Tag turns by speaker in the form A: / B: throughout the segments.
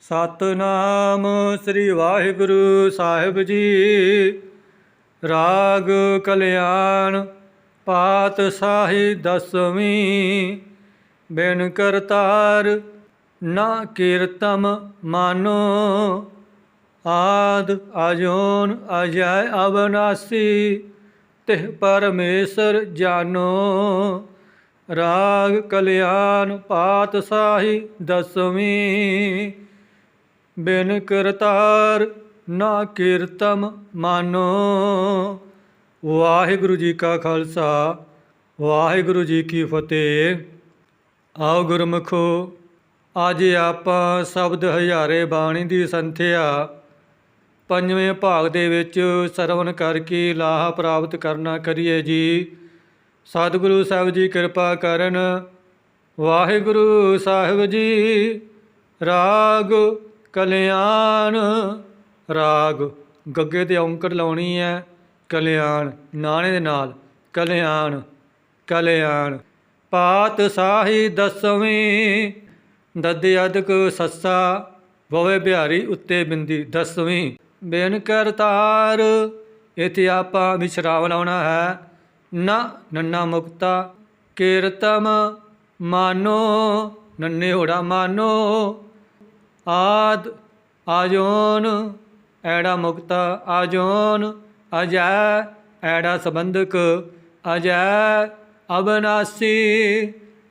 A: ਸਤਨਾਮ ਸ੍ਰੀ ਵਾਹਿਗੁਰੂ ਸਾਹਿਬ ਜੀ। ਰਾਗ ਕਲਿਆਣ ਪਾਤਸ਼ਾਹੀ ਦਸਵੀਂ। ਬਿਨ ਕਰਤਾਰ ਨਾ ਕੀਰਤਮ ਮਾਨੋ। ਆਦ ਅਜੋਨ ਅਜੈ ਅਬਨਾਸੀ ਤਿਹ ਪਰਮੇਸ਼ਰ ਜਾਨੋ। ਰਾਗ ਕਲਿਆਣ ਪਾਤਸ਼ਾਹੀ ਦਸਵੀਂ। ਬਿਨ ਕਰਤਾਰ ਨਾ ਕੀਰਤਮ ਮਾਨੋ। ਵਾਹਿਗੁਰੂ ਜੀ ਕਾ ਖਾਲਸਾ, ਵਾਹਿਗੁਰੂ ਜੀ ਕੀ ਫਤਿਹ। ਆਓ ਗੁਰਮੁਖੋ, ਅੱਜ ਆਪਾਂ ਸ਼ਬਦ ਹਜ਼ਾਰੇ ਬਾਣੀ ਦੀ ਸੰਥਿਆ ਪੰਜਵੇਂ ਭਾਗ ਦੇ ਵਿੱਚ ਸਰਵਣ ਕਰਕੇ ਲਾਹਾ ਪ੍ਰਾਪਤ ਕਰਨਾ ਕਰੀਏ ਜੀ। ਸਤਿਗੁਰੂ ਸਾਹਿਬ ਜੀ ਕਿਰਪਾ ਕਰਨ, ਵਾਹਿਗੁਰੂ ਸਾਹਿਬ ਜੀ, ਰਾਗ ਕਲਿਆਣ, ਰਾਗ ਗੱਗੇ ਤੇ ਔਂਕੜ ਲਾਉਣੀ ਹੈ ਕਲਿਆਣ, ਨਾਣੇ ਦੇ ਨਾਲ, ਕਲਿਆਣ ਕਲਿਆਣ। ਪਾਤਸ਼ਾਹੀ ਦਸਵੀਂ, ਦੱਦੇ ਅਦਕ ਸੱਸਾ ਬਵੇ ਬਿਹਾਰੀ ਉੱਤੇ ਬਿੰਦੀ ਦਸਵੀਂ। ਬੇਨ ਕਰਤਾਰ ਇਥੇ ਆਪਾਂ ਵਿਸ਼ਰਾਮ ਲਾਉਣਾ ਹੈ। ਨਾ ਨੰਨਾ ਮੁਕਤਾ, ਕੀਰਤਮ ਮਾਨੋ, ਨੰਨੇ ਹੋੜਾ ਮਾਨੋ। ਆਦ ਆਜੋਨ, ਐੜਾ ਮੁਕਤਾ ਆਜੋਨ, ਅਜੈ ਐੜਾ ਸੰਬੰਧਕ, ਅਜੈ ਅਬਨਾਸੀ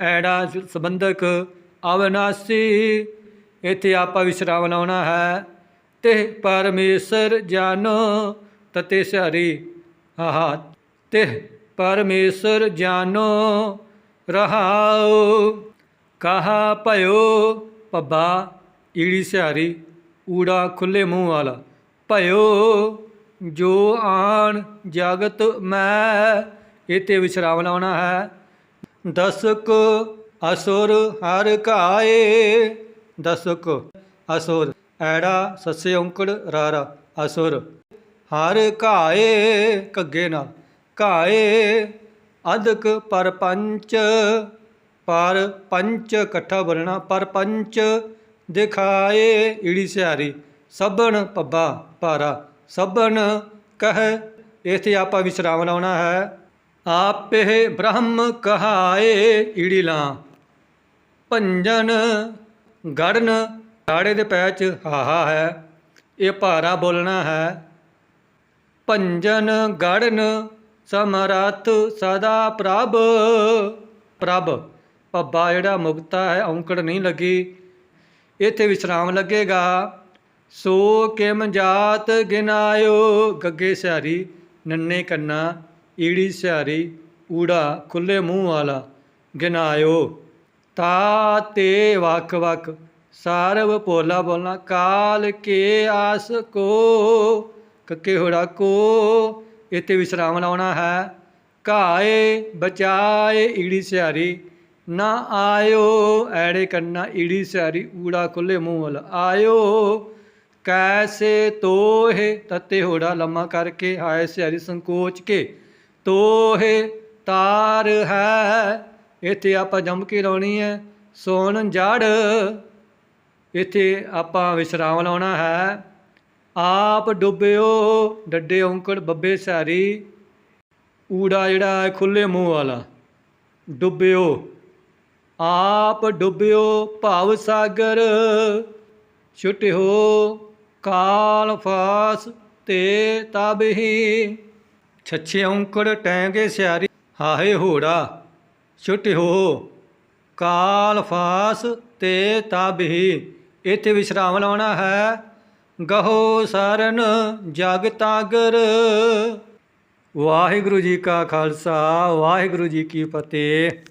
A: ਐੜਾ ਸੰਬੰਧਕ ਅਬਨਾਸੀ ਇੱਥੇ ਆਪਾਂ ਵਿਸਰਾਮ ਲਾਉਣਾ ਹੈ। ਤੇ ਪਰਮੇਸ਼ਰ ਜਾਨੋ ਤਤੇ ਸਹਰੀ। ਆਹਾ। ਤੇ ਪਰਮੇਸ਼ਰ ਜਾਨੋ ਰਹਾਉ। ਕਹਾ ਭਇਓ ਪੱਬਾ ਈੜੀ ਸਿਹਾਰੀ, ਊੜਾ ਖੁੱਲੇ ਮੂੰਹ ਵਾਲਾ। ਭਇਓ, ਜੋ ਆਣ ਜਗਤ ਮੈਂ ਇਤੇ ਵਿਸ਼ਰਾਮ ਲਾਉਣਾ ਹੈ। ਦਸਕ ਅਸੁਰ ਹਰ ਕਾਏ ਦਸਕ ਅਸੁਰ ਐੜਾ ਸੱਸੇ ਔਂਕੜ ਰਾਰਾ। ਅਸੁਰ ਹਰ ਕਾਏ ਕੱਗੇ ਨਾਲ। ਕਾਏ ਅਦਕ ਪਰਪੰਚ, ਪਰ ਪੰਚ ਇਕੱਠਾ ਬੋਲਣਾ ਪਰ ਪੰਚ ਦਿਖਾਏ ਈੜੀ ਸਿਹਾਰੀ ਸਭਣ ਪੱਬਾ ਭਾਰਾ, ਸਭਨ ਕਹਿ, ਇਥੇ ਆਪਾਂ ਵਿਸਰਾਮ ਲਾਉਣਾ ਹੈ। ਆਪੇ ਬ੍ਰਹਮ ਕਹਾਏ ਈੜੀ ਲਾਂ, ਭੰਜਨ ਗੜਨ ਗਾੜੇ ਦੇ ਪੈ ਚ ਹਾਹਾ ਹੈ, ਇਹ ਭਾਰਾ ਬੋਲਣਾ ਹੈ। ਭੰਜਨ ਗੜਨ ਸਮਰਤ ਸਦਾ ਪ੍ਰਭ ਪ੍ਰਭ ਪੱਬਾ ਜਿਹੜਾ ਮੁਕਤਾ ਹੈ, ਔਂਕੜ ਨਹੀਂ ਲੱਗੀ। ਇੱਥੇ ਵਿਸਰਾਮ ਲੱਗੇਗਾ। ਸੋ ਕਿਮ ਜਾਤ ਗਿਨਾਇਓ ਗੱਗੇ ਸਿਆਰੀ ਨੰਨੇ ਕੰਨਾ, ਈੜੀ ਸਿਆਰੀ ਊੜਾ ਖੁੱਲੇ ਮੂੰਹ ਵਾਲਾ ਗਿਨਾਇਓ ਤਾ ਤੇ ਵਕ ਵਕ ਸਾਰਵ ਪੋਲਾ ਬੋਲਣਾ, ਕਾਲ ਕੇ ਆਸ ਕੋ, ਕੱਕੇ ਹੋੜਾ ਕੋ, ਇੱਥੇ ਵਿਸਰਾਮ ਲਾਉਣਾ ਹੈ। ਘਾਏ, ਬਚਾਏ, ਈੜੀ ਸਿਆਰੀ ਨਾ ਆਇਓ, ਐੜੇ ਕੰਨਾ ਈੜੀ ਸਿਹਾਰੀ ਊੜਾ ਖੁੱਲੇ ਮੂੰਹ ਵਾਲਾ। ਆਇਓ, ਕੈਸੇ ਤੋਹੇ, ਤਤੇ ਹੋੜਾ ਲੰਮਾ ਕਰਕੇ, ਹਾਏ ਸਿਹਾਰੀ ਸੰਕੋਚ ਕੇ। ਤੋਹੇ, ਤਾਰ ਹੈ, ਇੱਥੇ ਆਪਾਂ ਜੰਮ ਕੇ ਲਾਉਣੀ ਹੈ ਸੋਨ ਜੜ, ਇੱਥੇ ਆਪਾਂ ਵਿਸਰਾਮ ਲਾਉਣਾ ਹੈ। ਆਪ ਡੁੱਬਿਓ, ਡੱਡੇ ਔਂਕੜ ਬੱਬੇ ਸਾਰੀ ਊੜਾ ਜਿਹੜਾ ਹੈ ਖੁੱਲੇ ਮੂੰਹ ਵਾਲਾ। ਡੁੱਬਿਓ। ਆਪ ਡੁੱਬਿਓ ਭਾਵ ਸਾਗਰ, ਛੁਟਿਓ ਕਾਲ ਫਾਸ ਤੇ ਤਬਹੀ ਛੱਛੇ ਔਂਕੜ ਟੈਂਗੇ ਸਿਆਰੀ, ਹਾਏ ਹੋੜਾ, ਛੁਟਿਓ ਕਾਲ ਫਾਸ ਤੇ ਤਬਹੀ ਇੱਥੇ ਵਿਸ਼ਰਾਮ ਲਾਉਣਾ ਹੈ, ਗਹੋ ਸਰਨ ਜਗ ਤਾਗਰ। ਵਾਹਿਗੁਰੂ ਜੀ ਕਾ ਖਾਲਸਾ, ਵਾਹਿਗੁਰੂ ਜੀ ਕੀ ਫਤਿਹ।